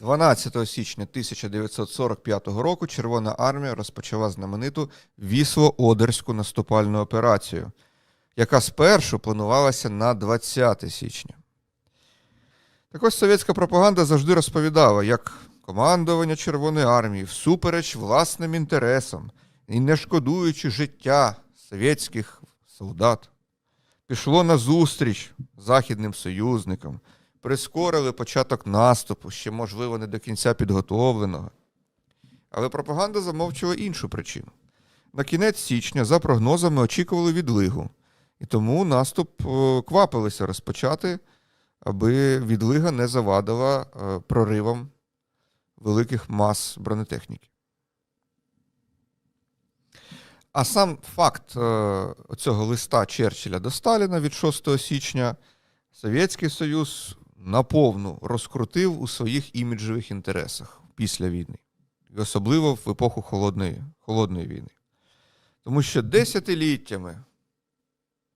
12 січня 1945 року Червона армія розпочала знамениту Вісло-Одерську наступальну операцію, яка спершу планувалася на 20 січня. Так ось совєтська пропаганда завжди розповідала, як командування Червоної армії всупереч власним інтересам і не шкодуючи життя совєтських солдат, пішло на зустріч західним союзникам, прискорили початок наступу, ще, можливо, не до кінця підготовленого. Але пропаганда замовчувала іншу причину. На кінець січня, за прогнозами, очікували відлигу, і тому наступ е, квапилися розпочати, аби відлига не завадила е, проривам великих мас бронетехніки. А сам факт е, цього листа Черчилля до Сталіна від 6 січня Совєтський Союз наповну розкрутив у своїх іміджових інтересах після війни, і особливо в епоху холодної, холодної війни. Тому що десятиліттями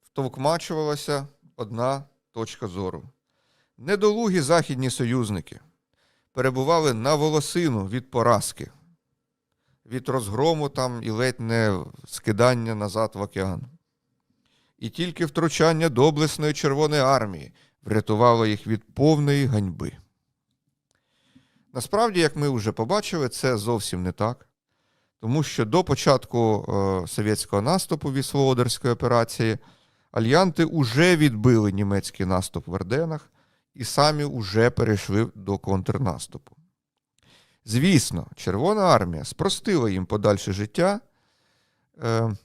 втовкмачувалася одна точка зору. Недолугі західні союзники перебували на волосину від поразки, від розгрому там і ледь не скидання назад в океан. І тільки втручання доблесної Червоної армії врятувало їх від повної ганьби. Насправді, як ми вже побачили, це зовсім не так. Тому що до початку е, совєтського наступу Віслоодерської операції альянти вже відбили німецький наступ в Орденах і самі вже перейшли до контрнаступу. Звісно, Червона армія спростила їм подальше життя, е,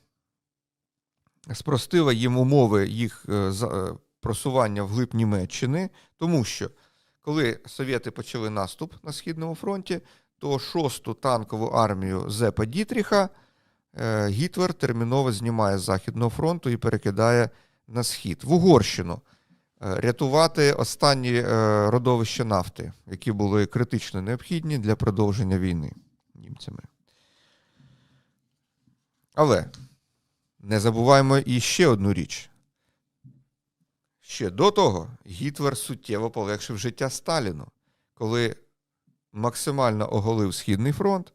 спростила їм умови їх е, е, просування вглиб Німеччини, тому що коли совєти почали наступ на Східному фронті, то шосту танкову армію Зепа Дітріха е, Гітлер терміново знімає з Західного фронту і перекидає на схід в Угорщину. е, Рятувати останні е, родовища нафти, які були критично необхідні для продовження війни німцями. Але не забуваємо і ще одну річ. Ще до того Гітлер суттєво полегшив життя Сталіну, коли максимально оголив Східний фронт,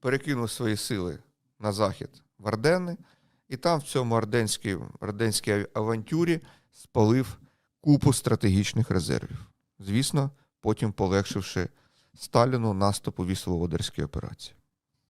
перекинув свої сили на захід в Арденни, і там, в цьому арденській, арденській авантюрі, спалив купу стратегічних резервів. Звісно, потім полегшивши Сталіну наступ у Вісловодерській операції.